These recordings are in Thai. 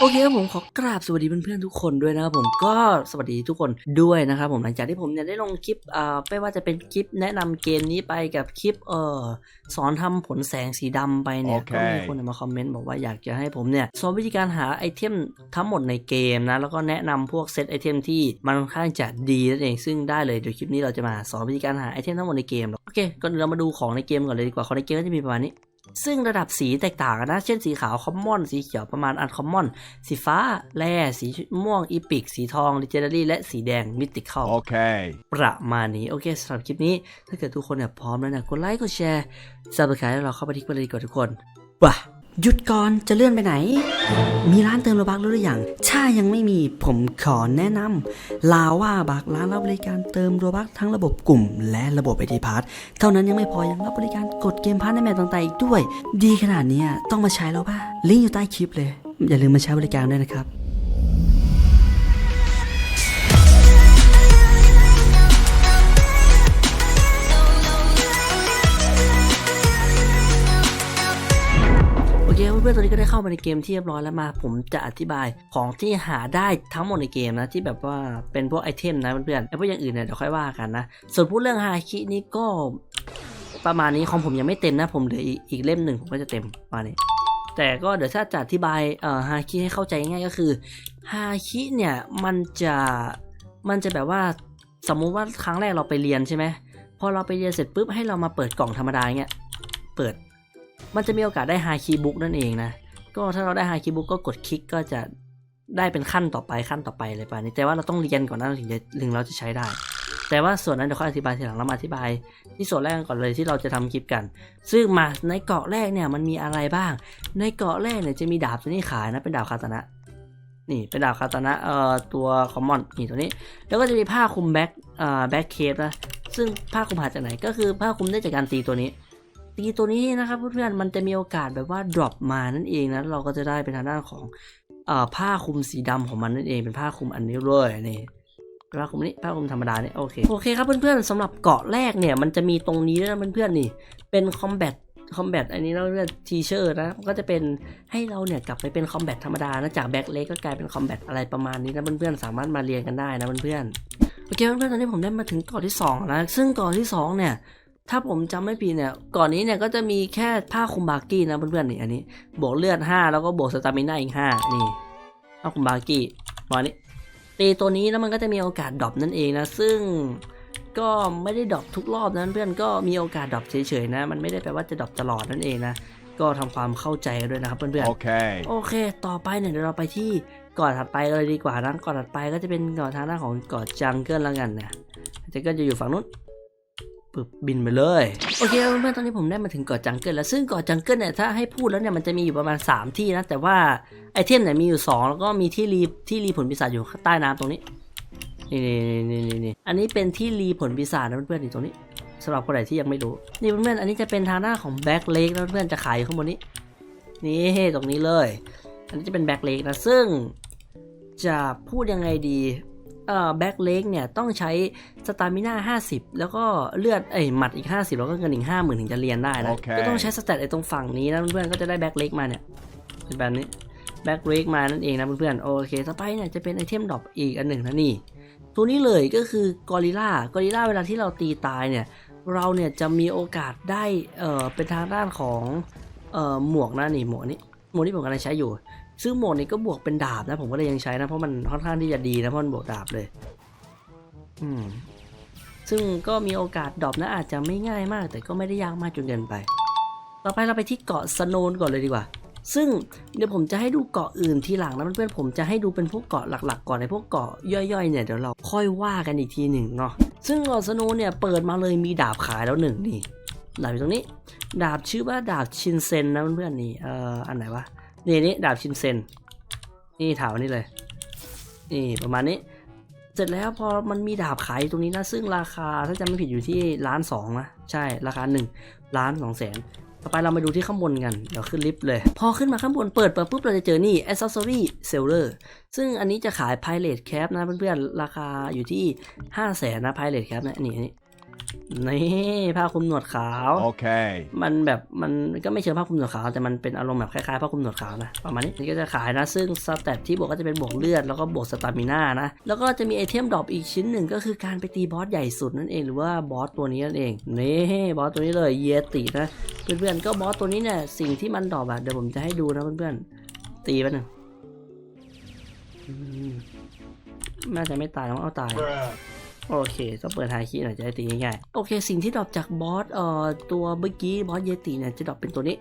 โอเคครับผมขอกราบสวัสดีเพื่อนๆทุกคนด้วยนะครับผมก็สวัสดีทุกคนด้วยนะครับผมหลังจากที่ผมเนี่ยได้ลงคลิปอ่าไม่ว่าจะเป็นคลิปแนะนำเกมนี้ไปกับคลิปเอ่อสอนทำผลแสงสีดำไปเนี่ยโอเคก็มีคนมาคอมเมนต์บอกว่าอยากจะให้ผมเนี่ยสอนวิธีการหาไอเทมทั้งหมดในเกมนะแล้วก็แนะนำพวกเซตไอเทมที่มันค่อนข้างจะดีนั่นเองซึ่งได้เลยเดี๋ยวคลิปนี้เราจะมาสอนวิธีการหาไอเทมทั้งหมดในเกมโอเคก่อนอื่นเรามาดูของในเกมก่อนเลยดีกว่าของในเกมก็จะมีประมาณนี้ ซึ่งระดับสีแตกต่างกันนะ เช่นสีขาวคอมมอน สีเขียวประมาณอันคอมมอน สีฟ้า แร่ สีม่วง อีพิก สีทองลิเจนดารี่และสีแดงมิติเข้า Okay. ประมาณนี้ โอเคสำหรับคลิปนี้ ถ้าเกิดทุกคนเนี่ยพร้อมแล้วเนี่ยกดไลค์ กดแชร์ซับสไครต์แล้วเราเข้าไปที่กันเลยดีกว่าทุกคนป่ะ หยุดก่อนจะเลื่อนไปไหน มีร้านเติมโลบักหรือยังถ้ายังไม่มีผมขอแนะนำลาว่าบักร้านรับบริการเติมโลบักทั้งระบบกลุ่ม และระบบไอทีพาร์ทเท่านั้นยังไม่พอยังรับบริการกดเกมพาร์ทในแมตต่างๆอีกด้วย ดีขนาดเนี้ยต้องมาใช้แล้วป่ะลิงก์อยู่ใต้คลิปเลย อย่าลืมมาใช้บริการด้วยนะครับ เคเพื่อนๆตอนนี้ก็ได้เข้ามาในเกมที่เรียบร้อยแล้วมา ผมจะอธิบายของที่หาได้ทั้งหมดในเกมนะที่แบบว่าเป็นพวกไอเทมนะเพื่อนๆไอพวกอย่างอื่นเนี่ยเดี๋ยวค่อยว่ากันนะ ส่วนพูดเรื่องฮาคินี่ก็ประมาณนี้ของผมยังไม่เต็มนะ ผมเหลืออีกอีกเล่มหนึ่งผมก็จะเต็มประมาณนี้แต่ก็เดี๋ยวถ้าจะอธิบายเอ่อฮาคิให้เข้าใจง่ายก็คือฮาคิเนี่ยมันจะมันจะแบบว่าสมมุติว่าครั้งแรกเราไปเรียนใช่ไหมพอเราไปเรียนเสร็จปุ๊บให้เรามาเปิดกล่องธรรมดาเงี้ยเปิด มันจะมีโอกาสได้ฮคีบุ๊กนั่นเองนะ ก็ถ้าเราได้ฮคีบุ๊กก็กดคลิกก็จะได้เป็นขั้นต่อไปขั้นต่อไปเลยป่ะนี้แต่ว่าเราต้องเรียนก่อนนะถึงจะถึงเราจะใช้ได้ แต่ว่าส่วนนั้นเดี๋ยวค่อยอธิบายทีหลังเรามาอธิบาย ที่ส่วนแรกก่อนเลยที่เราจะทำคลิปกัน ซึ่งมาในเกาะแรกเนี่ยมันมีอะไรบ้าง ในเกาะแรกเนี่ยจะมีดาบตัวนี้ขายนะเป็นดาบคาตานะนี่เป็นดาบคาตานะเอ่อตัวคอมมอนนี่ตัวนี้ แล้วก็จะมีผ้าคลุมแบ็คเอ่อแบ็คเคปนะซึ่งผ้าคลุมหาจากไหนก็คือผ้าคลุมได้จากการตีตัวนี้ ตีตัวนี้นะครับเพื่อนๆมันจะมีโอกาสแบบว่า drop มานั่นเองนะเราก็จะได้เป็นทางด้านของอผ้าคลุมสีดำของมันนั่นเองเป็นผ้าคลุมอันนี้เลยนี่ผ้าคลุมนี้ผ้าคลุมธรรมดาเนี่ยโอเคโอเคครับเพื่อนๆสำหรับเกาะแรกเนี่ยมันจะมีตรงนี้ด้วยนะเพื่อนๆนี่ เป็น combat combat อันนี้เราเรียกทีเชอร์นะก็จะเป็นให้เราเนี่ยกลับไปเป็น combat ธรรมดานะจากแบ็คเล็กก็กลายเป็น combat อะไรประมาณนี้นะเพื่อนๆสามารถมาเรียนกันได้นะเพื่อนๆโอเคเพื่อนๆตอนนี้ผมได้มาถึงเกาะที่สองแล้วนะซึ่งเกาะที่สองเนี่ย ถ้าผมจำไม่ผิดเนี่ย ก่อนนี้เนี่ยก็จะมีแค่ผ้าคลุมบาร์กี้นะเพื่อนๆนี่อันนี้ บวกเลือด 5 แล้วก็บวกสตามิน่าอีก 5 นี่ผ้าคลุมบาร์กี้มานี้ตีตัวนี้แล้วมันก็จะมีโอกาสดรอปนั่นเองนะ ซึ่งก็ไม่ได้ดรอปทุกรอบนะเพื่อนก็มีโอกาสดรอปเฉยๆนะ มันไม่ได้แปลว่าจะดรอปตลอดนั่นเองนะ ก็ทำความเข้าใจกันด้วยนะครับเพื่อนๆ Okay. โอเค ต่อไปเนี่ยเดี๋ยวเราไปที่เกาะถัดไปกันเลยดีกว่านะเกาะถัดไปก็จะเป็นเกาะทางด้านของเกาะจังเกิลแล้วกันเนี่ยจังเกิลจะอยู่ฝั่งนู้น ปึ๊บบินไปเลย โอเคเพื่อนๆตอนนี้ผมได้มาถึงเกาะจังเกิลแล้วซึ่งเกาะจังเกิลเนี่ยถ้าให้พูดแล้วเนี่ยมันจะมีอยู่ประมาณ 3 ที่นะ แต่ว่าไอเทมเนี่ยมีอยู่ 2 แล้วก็มีที่รีที่รีผลปีศาจอยู่ใต้น้ำตรงนี้นี่นี่นี่นี่นี่อันนี้เป็นที่รีผลปีศาจนะเพื่อนๆนี่ตรงนี้สำหรับคนไหนที่ยังไม่รู้ นี่เพื่อนๆอันนี้จะเป็นทางหน้าของแบ็คเลกนะเพื่อนๆจะขายอยู่ข้างบนนี้ นี่ตรงนี้เลย อันนี้จะเป็นแบ็คเลกนะซึ่งจะพูดยังไงดี แบ็คเลกเนี่ยต้องใช้สตามิน่า50 แล้วก็เลือดเอ้ยหมัดอีก 50 แล้วก็เงินอีก 50,000 ถึงจะเรียนได้นะโอเคก็ต้องใช้สแตทไอ้ตรงฝั่งนี้นะเพื่อนๆก็จะได้แบ็คเลกมาเนี่ยเป็นแบบนี้แบ็คเลกมานั่นเองนะเพื่อนๆโอเคต่อไปเนี่ยจะเป็นไอเทมดรอปอีกอันหนึ่งนะนี่ตัวนี้เลยก็คือกอริล่ากอริล่าเวลาที่เราตีตายเนี่ยเราเนี่ยจะมีโอกาสได้เอ่อเป็นทางด้านของเอ่อหมวกนะนี่หมวกนี้หมวกนี้ผมกำลังใช้อยู่ ซึ่งหมวกนี้ก็บวกเป็นดาบนะผมก็เลยยังใช้นะ เพราะมันค่อนข้างที่จะดีนะเพราะมันบวกดาบเลย อืม ซึ่งก็มีโอกาสดรอปนะอาจจะไม่ง่ายมาก แต่ก็ไม่ได้ยากมากจนเกินไป ต่อไปเราไปที่เกาะสโนนก่อนเลยดีกว่า ซึ่งเดี๋ยวผมจะให้ดูเกาะอื่นทีหลังนะเพื่อนๆผมจะให้ดูเป็นพวกเกาะหลักๆ ก่อนในพวกเกาะย่อยๆเนี่ยเดี๋ยวเราค่อยว่ากันอีกทีหนึ่งเนาะซึ่งเกาะสโนว์เนี่ยเปิดมาเลยมีดาบขายแล้วหนึ่งนี่ ดาบอยู่ตรงนี้ ดาบชื่อว่าดาบชินเซนนะเพื่อนๆนี่เอ่ออันไหนวะนี่นี่ดาบชินเซนนี่ถามอันนี้เลยนี่ประมาณนี้ เสร็จแล้วพอมันมีดาบขายตรงนี้นะซึ่งราคาถ้าจำไม่ผิดอยู่ที่ล้านสองนะใช่ราคาหนึ่งล้านสองแสนต่อไปเรามาดูที่ข้างบนกัน เดี๋ยวขึ้นลิฟต์เลย พอขึ้นมาข้างบนเปิดเปิดปุ๊บเราจะเจอนี่ accessory seller ซึ่งอันนี้จะขาย pilot cap นะเพื่อนๆ ราคาอยู่ที่ 5 0 0แสนนะ pilot cap นะอันนี้ นนี้นี่ผ้าคลุมหนวดขาว Okay. มันแบบมันก็ไม่เชิงผ้าคลุมหนวดขาวแต่มันเป็นอารมณ์แบบคล้ายๆผ้าคลุมหนวดขาวนะประมาณนี้นี่ก็จะขายนะ ซึ่งสเตตที่บวกก็จะเป็นบวกเลือดแล้วก็บวกสตามิน่านะ แล้วก็จะมีไอเทมดรอปอีกชิ้นหนึ่งก็คือการไปตีบอสใหญ่สุดนั่นเองหรือว่าบอสตัวนี้นั่นเองนี่บอสตัวนี้เลยเยตินะเพื่อนๆก็บอสตัวนี้เนี่ยสิ่งที่มันดรอปอะเดี๋ยวผมจะให้ดูนะเพื่อนๆตีไปหนึ่งอืมน่าจะไม่ตายแล้วเอาตาย โอเคต้องเปิดไฮคีย์หน่อยจะได้ตีง่ายๆ โอเค สิ่งที่ดรอปจากบอสเอ่อตัวเมื่อกี้บอสเยติเนี่ยจะดรอปเป็นตัวนี้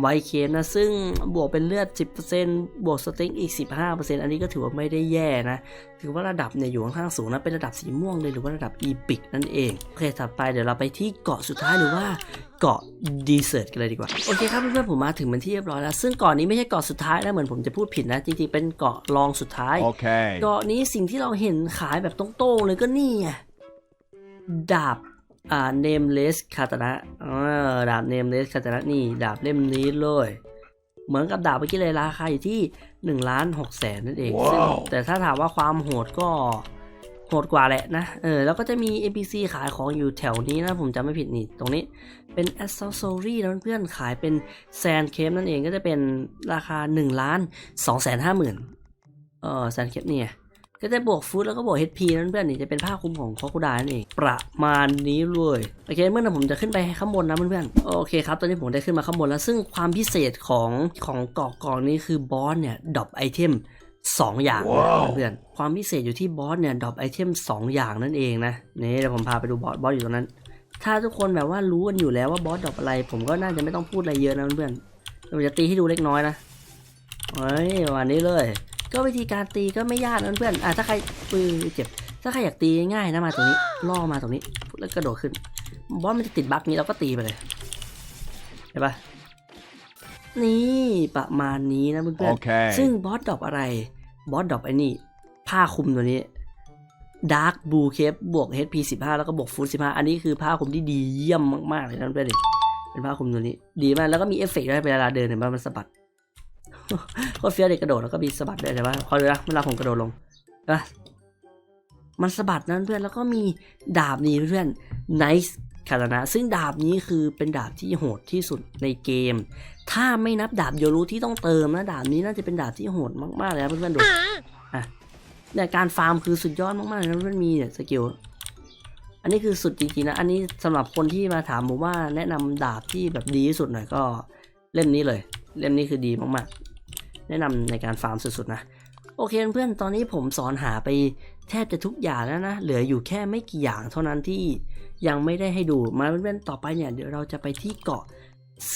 ไวเคมนะ ซึ่งบวกเป็นเลือด 10%บวกสติ๊กอีก 15%อันนี้ก็ถือว่าไม่ได้แย่นะถือว่าระดับเนี่ยอยู่ค่อนข้างสูงนะเป็นระดับสีม่วงเลยหรือว่าระดับอีพิกนั่นเองโอเคถัดไปเดี๋ยวเราไปที่เกาะสุดท้ายหรือว่าเกาะดีเซอร์ตกันเลยดีกว่า โอเคครับเพื่อนๆผมมาถึงเป็นที่เรียบร้อยแล้ว ซึ่งเกาะนี้ไม่ใช่เกาะสุดท้ายนะเหมือนผมจะพูดผิดนะ จริงๆ เป็นเกาะรองสุดท้าย Okay. เกาะนี้สิ่งที่เราเห็นขายแบบตรงๆเลยก็นี่ไงดาบ อ่า nameless คาตนะอ่าดาบ nameless คาตนะนี่ดาบเล่มนี้เลยเหมือนกับดาบเมื่อกี้เลยราคาอยู่ที่1ล้าน6แสนนั่นเองซึ่งว้าวแต่ถ้าถามว่าความโหดก็โหดกว่าแหละนะ เออ แล้วก็จะมี NPC ขายของอยู่แถวนี้นะ ผมจำไม่ผิดนี่ ตรงนี้เป็น accessory นะเพื่อนๆขายเป็น sand cape นั่นเองก็จะเป็นราคา1ล้าน2แสนห้าหมื่นเออแซนเคปเนี่ย ก็จะบวกฟูดแล้วก็บวก HP นั่นเพื่อนนี่จะเป็นผ้าคลุมของคอคูดานั่นเองประมาณนี้เลยโอเคเมื่อนั้นผมจะขึ้นไปข้างบนนะเพื่อนๆโอเคครับตอนนี้ผมได้ขึ้นมาข้างบนแล้วซึ่งความพิเศษของของเกาะกองนี้คือบอสเนี่ยดรอปไอเทมสองอย่างนะว้าวเพื่อนๆความพิเศษอยู่ที่บอสเนี่ยดรอปไอเทมสองอย่างนั่นเองนะนี่เดี๋ยวผมพาไปดูบอสบอสอยู่ตรงนั้น ถ้าทุกคนแบบว่ารู้กันอยู่แล้วว่าบอสดรอปอะไร ผมก็น่าจะไม่ต้องพูดอะไรเยอะนะเพื่อนๆผมจะตีให้ดูเล็กน้อยนะเฮ้ยวันนี้เลย ก็วิธีการตีก็ไม่ยากนะเพื่อนอะถ้าใครปืนเจ็บ ถ้าใครอยากตีง่ายๆนะมาตรงนี้ ล่อมาตรงนี้ แล้วกระโดดขึ้น บอสมันจะติดบั๊กนี้เราก็ตีไปเลย เห็นปะนี่ประมาณนี้นะเพื่อนๆ Okay. ซึ่งบอสดรอปอะไร บอสดรอปไอ้นี่ ผ้าคลุมตัวนี้ Dark Blue Cape บวก HP 15 แล้วก็บวก Food 15 อันนี้คือผ้าคลุมที่ดีเยี่ยมมาก ๆ เลยนะเพื่อนๆเป็นผ้าคลุมตัวนี้ ดีมาก แล้วก็มีเอฟเฟกต์ด้วยเวลาเดินเห็นปะมันสะบัด โคตรเฟี้ยวเด็กกระโดดแล้วก็มีสะบัดด้วยใช่ปะคอดูนะเวลาผมกระโดดลงนะมันสะบัดนั้นเพื่อนแล้วก็มีดาบนี้เพื่อน Nice คาตนะซึ่งดาบนี้คือเป็นดาบที่โหดที่สุดในเกม ถ้าไม่นับดาบโยรุที่ต้องเติมนะดาบนี้น่าจะเป็นดาบที่โหดมากๆเลยนะเพื่อนๆดูอะเนี่ยการฟาร์มคือสุดยอดมากๆเลยนะเพื่อนมีเนี่ยสกิลอันนี้คือสุดจริงๆนะอันนี้สำหรับคนที่มาถามผมว่าแนะนำดาบที่แบบดีที่สุดหน่อยก็เล่มนี้เลย เล่มนี้คือดีมากๆ แนะนำในการฟาร์มสุดๆนะ โอเคเพื่อนๆตอนนี้ผมสอนหาไปแทบจะทุกอย่างแล้วนะ เหลืออยู่แค่ไม่กี่อย่างเท่านั้นที่ยังไม่ได้ให้ดู มาเพื่อนๆต่อไปเนี่ยเดี๋ยวเราจะไปที่เกาะ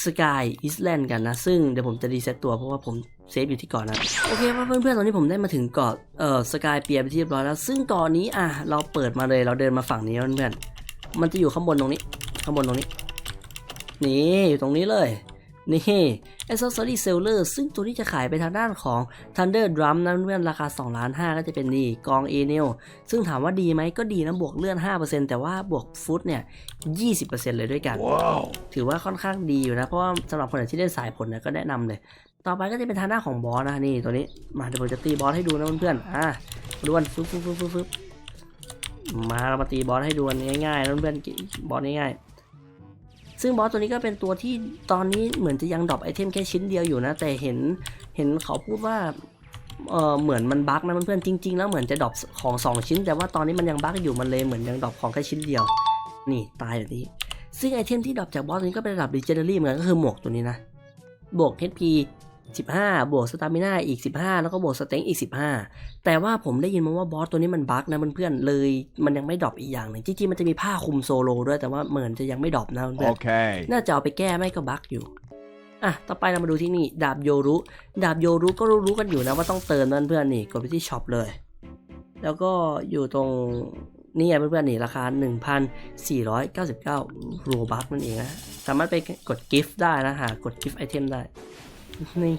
Sky Island กันนะ ซึ่งเดี๋ยวผมจะรีเซ็ตตัวเพราะว่าผมเซฟอยู่ที่เกาะนั้นโอเคเพื่อนๆตอนนี้ผมได้มาถึงเกาะเอ่อสกายเปียไปที่เรียบร้อยแล้ว ซึ่งเกาะนี้อะเราเปิดมาเลยเราเดินมาฝั่งนี้เพื่อนๆมันจะอยู่ข้างบนตรงนี้ ข้างบนตรงนี้ นี่อยู่ตรงนี้เลย นี่ Accessory Seller ซึ่งตัวนี้จะขายไปทางด้านของ Thunder Drum นะเพื่อนๆราคา 2 ล้าน 5 ก็จะเป็นนี่กอง a n e l ซึ่งถามว่าดีไหมก็ดีนะบวกเลื่อน 5%แต่ว่าบวกฟุตเนี่ย 20%เลยด้วยกัน Wow. ถือว่าค่อนข้างดีอยู่นะ เพราะว่าสำหรับคนไหนที่เล่นสายผลเนี่ยก็แนะนำเลย ต่อไปก็จะเป็นทางด้านของบอสนะนี่ตัวนี้มาเดี๋ยวผมจะตีบอสให้ดูนะเพื่อนๆอะดูกันฟึบฟึบฟึบฟึบฟึบมาเรามาตีบอสให้ดูกันง่ายๆนะเพื่อนๆบอสง่ายๆ ซึ่งบอสตัวนี้ก็เป็นตัวที่ตอนนี้เหมือนจะยังดรอปไอเทมแค่ชิ้นเดียวอยู่นะ แต่เห็นเห็นเขาพูดว่าเออเหมือนมันบั๊กนะเพื่อนจริง ๆ แล้วเหมือนจะดรอปของสองชิ้น แต่ว่าตอนนี้มันยังบั๊กอยู่มันเลยเหมือนยังดรอปของแค่ชิ้นเดียว นี่ตายแบบนี้ ซึ่งไอเทมที่ดรอปจากบอสตัวนี้ก็เป็นระดับเดนเดอรี่เหมือนกันก็คือหมวกตัวนี้นะบวก HP 15 บวกสตามิน่าอีก 15 แล้วก็บวกสเต็งอีก 15 แต่ว่าผมได้ยินมาว่าบอสตัวนี้มันบั๊กนะเพื่อนๆเลยมันยังไม่ดรอปอีกอย่างหนึ่งจริงๆมันจะมีผ้าคลุมโซโลด้วยแต่ว่าเหมือนจะยังไม่ดรอปนะเพื่อนๆ Okay. น่าจะเอาไปแก้ไม่ก็บั๊กอยู่อะ ต่อไปเรามาดูที่นี่ ดาบโยรุ ดาบโยรุก็รู้ๆกันอยู่นะว่าต้องเติมนั่นเพื่อนนี่ กดไปที่ช็อปเลย แล้วก็อยู่ตรงนี่ไงเพื่อนๆนี่ราคา 1,499โรบัคนั่นเองนะ สามารถไปกดกิฟต์ได้นะหากดกิฟต์ไอเทมได้ นี่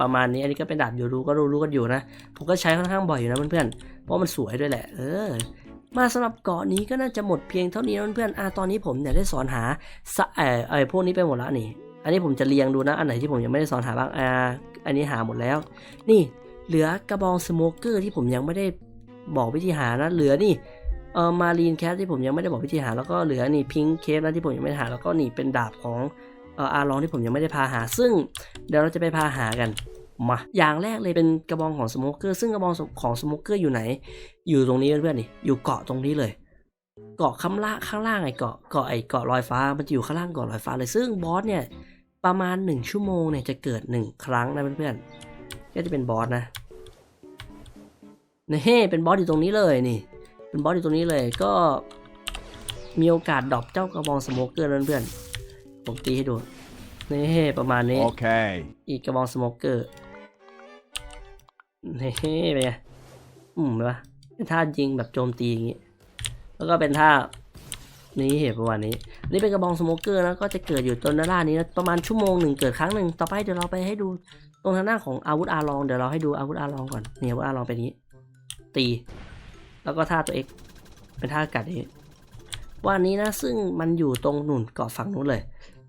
ประมาณนี้อันนี้ก็เป็นดาบโยรุก็รู้ๆกันอยู่นะ ผมก็ใช้ค่อนข้างบ่อยอยู่นะเพื่อนๆเพราะมันสวยด้วยแหละ เออ มาสำหรับเกาะนี้ก็น่าจะหมดเพียงเท่านี้นะเพื่อนๆอะตอนนี้ผมเนี่ยได้สอนหาสเอ่อไอ้พวกนี้ไปหมดแล้วนี่ อันนี้ผมจะเรียงดูนะอันไหนที่ผมยังไม่ได้สอนหาบ้างอ่าอันนี้หาหมดแล้ว นี่เหลือกระบองสโมเกอร์ที่ผมยังไม่ได้บอกวิธีหานะ เหลือนี่เอ่อมารีนแคสที่ผมยังไม่ได้บอกวิธีหาแล้วก็เหลือนี่พิงเคสนะที่ผมยังไม่ได้หาแล้วก็นี่เป็นดาบของ อ่ออาร์ลองที่ผมยังไม่ได้พาหา ซึ่งเดี๋ยวเราจะไปพาหากันมาอย่างแรกเลยเป็นกระบองของสโมเกอร์ซึ่งกระบองของสโมเกอร์อยู่ไหน อยู่ตรงนี้เพื่อนๆนี่อยู่เกาะตรงนี้เลย เกาะข้างล่างข้างล่างไอ้เกาะเกาะไอ้เกาะลอยฟ้ามันจะอยู่ข้างล่างเกาะลอยฟ้าเลยซึ่งบอสเนี่ยประมาณ 1 ชั่วโมงเนี่ยจะเกิด 1 ครั้งนะเพื่อนๆก็จะเป็นบอสนะนี่เป็นบอสอยู่ตรงนี้เลยนี่ เป็นบอสอยู่ตรงนี้เลยก็มีโอกาสดรอปเจ้ากระบองสโมเกอร์เพื่อนๆ ผมตีให้ดู นี่ประมาณนี้ Okay. อีกกระบองสโมเกอร์เฮ้ไปนไง อืมเห็นปะเป็นท่ายิงแบบโจมตีอย่างงี้ แล้วก็เป็นท่า นี้เหตุประมาณนี้ นี่เป็นกระบองสโมเกอร์นะ ก็จะเกิดอยู่ต้นด้านล่างนี้นะประมาณชั่วโมงหนึ่งเกิดครั้งหนึ่ง ต่อไปเดี๋ยวเราไปให้ดู ตรงทางด้านของอาวุธอาร์ลอง เดี๋ยวเราให้ดูอาวุธอาร์ลองก่อน นี่อาวุธอาร์ลองเป็นอย่างนี้ ตี แล้วก็ท่าตัวเอกเป็นท่ากัดนี้ว่าอันนี้นะซึ่งมันอยู่ตรงนุ่นเกาะฝั่งนู้นเลย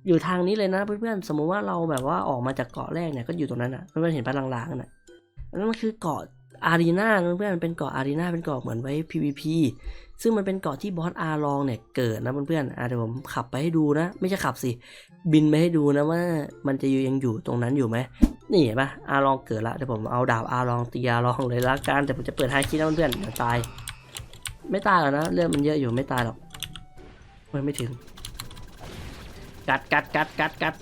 อยู่ทางนี้เลยนะเพื่อนๆ สมมุติว่าเราแบบว่าออกมาจากเกาะแรกเนี่ยก็อยู่ตรงนั้นอะเพื่อนๆเห็นปะลางๆกันอะนนั้นมันคือเกาะอารีนาเพื่อนๆมันเป็นเกาะอารีนาเป็นเกาะเหมือนไว้ PVP ซึ่งมันเป็นเกาะที่บอสอาร์ลองเนี่ยเกิดนะเพื่อนๆอะเดี๋ยวผมขับไปให้ดูนะ ไม่ใช่ขับสิ บินไปให้ดูนะว่ามันจะยังอยู่ตรงนั้นอยู่ไหมนี่เห็นปะอาร์ลองเกิดละเดี๋ยวผมเอาดาบอาร์ลองตีอาร์ลองเลยละกันแต่ผมจะเปิดไฮคิดนะเพื่อนๆตาย ไม่ตายหรอกนะเลือดมันเยอะอยู่ไม่ตายหรอกไม่ถึง กัดกัดกัดกัดกัด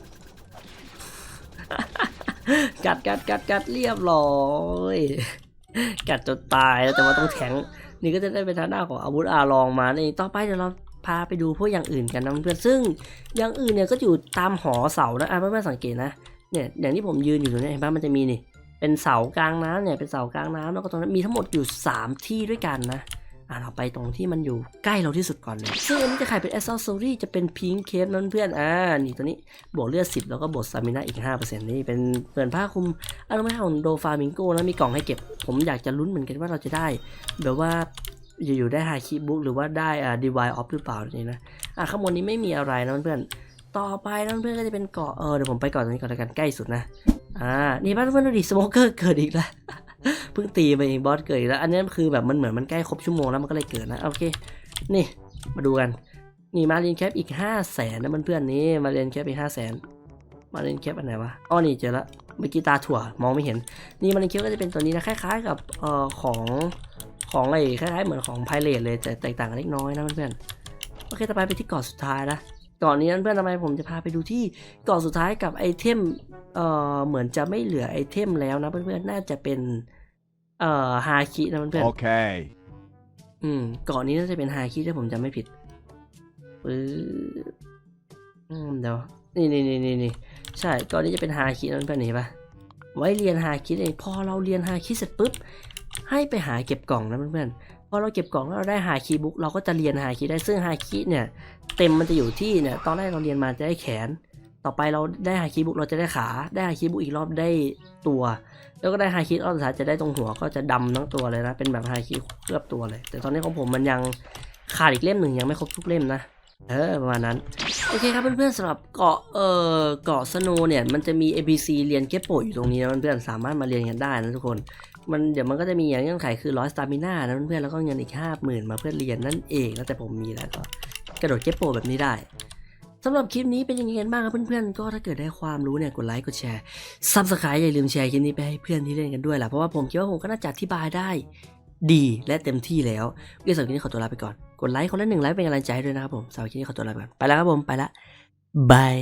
กัดกัดกัดกัดเรียบร้อยกัดจนตายแล้วแต่ว่าต้องแข็ง นี่ก็จะได้เป็นทางหน้าของอาวุธอาลองมานี่ต่อไปเดี๋ยวเราพาไปดูพวกอย่างอื่นกันนะเพื่อนซึ่งอย่างอื่นเนี่ยก็อยู่ตามหอเสานะอะเพื่อนๆสังเกตนะเนี่ยอย่างที่ผมยืนอยู่ตรงนี้เห็นปะมันจะมีนี่เป็นเสากลางน้ำเนี่ยเป็นเสากลางน้ำแล้วก็ตรงนั้นมีทั้งหมดอยู่ 3 ที่ด้วยกันนะ อะเราไปตรงที่มันอยู่ใกล้เราที่สุดก่อนเลย ซึ่งอันนี้จะขายเป็นแอสซอรี่จะเป็นพิงเคสนั่นเพื่อนอ่านี่ตัวนี้บวกเลือด 10 แล้วก็บวกสตามินาอีก 5%นี่เป็นเปิดผ้าคลุมอารมณ์ของโดฟามิงโกนะมีกล่องให้เก็บ ผมอยากจะลุ้นเหมือนกันว่าเราจะได้แบบว่าอยู่ๆได้ฮาคิบุ๊กหรือว่าได้อ่าดีวายออฟหรือเปล่านี่นะอะข้างบนนี้ไม่มีอะไรนะเพื่อนต่อไปนะเพื่อนก็จะเป็นเกาะเออเดี๋ยวผมไปเกาะตรงนี้ก่อนแล้วกันใกล้สุดนะอ่านี่บ้านเพื่อนดูดิสโมเกอร์เกิดอีกแล้ว เพิ่งตีไปเองบอสเกิดแล้ว อันนี้คือแบบมันเหมือนมันใกล้ครบชั่วโมงแล้วมันก็เลยเกิดนะโอเค นี่มาดูกัน นี่มาเรียนแคปอีกห้าแสนนะเพื่อนๆนี่มาเรียนแคปอีกห้าแสนมาเรียนแคปอันไหนวะอ๋อนี่เจอละเมื่อกี้ตาถั่วมองไม่เห็น นี่มาเรียนแคปก็จะเป็นตัวนี้นะคล้าย ๆ กับเอ่อของของอะไรคล้ายๆเหมือนของไพเรตเลยแต่แตกต่างกันเล็กน้อยนะเพื่อนๆโอเคต่อไปไปที่เกาะสุดท้ายนะเกาะนี้นะเพื่อนทำไมผมจะพาไปดูที่เกาะสุดท้ายกับไอเทม เอ่อ เหมือนจะไม่เหลือไอเทมแล้วนะเพื่อนๆ น่าจะเป็น เอ่อฮาคินะเพื่อนๆ Okay. อืมเกาะนี้น่าจะเป็นฮาคิถ้าผมจำไม่ผิดปึ๊บอืมเดี๋ยวนี่นี่นี่นี่นี่ใช่เกาะนี้จะเป็นฮาคินั่นเพื่อนเห็นปะไว้เรียนฮาคิเองพอเราเรียนฮาคิเสร็จปุ๊บให้ไปหาเก็บกล่องนะเพื่อนๆพอเราเก็บกล่องแล้วเราได้ฮาคิบุ๊กเราก็จะเรียนฮาคิได้ซึ่งฮาคิเนี่ย เต็มมันจะอยู่ที่เนี่ยตอนแรกเราเรียนมาจะได้แขน ต่อไปเราได้ฮาคิบุ๊กเราจะได้ขา ได้ฮาคิบุ๊กอีกรอบได้ตัว แล้วก็ได้ไฮคิรอบสุดท้ายจะได้ตรงหัวก็จะดำทั้งตัวเลยนะ เป็นแบบไฮคิเคลือบตัวเลย แต่ตอนนี้ของผมมันยังขาดอีกเล่มหนึ่งยังไม่ครบทุกเล่มนะ เออประมาณนั้น โอเคครับเพื่อนๆสำหรับเกาะเอ่อเกาะสโนเนี่ยมันจะมี ABC เรียนเก็บโปะอยู่ตรงนี้นะเพื่อนๆสามารถมาเรียนกันได้นะทุกคน มันเดี๋ยวมันก็จะมีอย่างเงื่อนไขคือร้อยสตามิน่านะเพื่อนๆแล้วก็เงินอีกห้าหมื่นมาเพื่อเรียนนั่นเองนะแต่ผมมีแล้วก็กระโดดเก็บโปะแบบนี้ได้ สำหรับคลิปนี้เป็นยังไงกันบ้างครับเพื่อนๆ ก็ถ้าเกิดได้ความรู้เนี่ยกดไลค์กดแชร์ซับสไครต์อย่าลืมแชร์คลิปนี้ไปให้เพื่อนที่เล่นกันด้วยล่ะเพราะว่าผมคิดว่าผมก็น่าจะอธิบายได้ดีและเต็มที่แล้วเรื่องสำหรับคลิปนี้ขอตัวลาไปก่อน กดไลค์คนละหนึ่งไลค์เป็นกำลังใจด้วยนะครับผมสำหรับคลิปนี้ขอตัวลาไปก่อนไปแล้วครับผมไปละบาย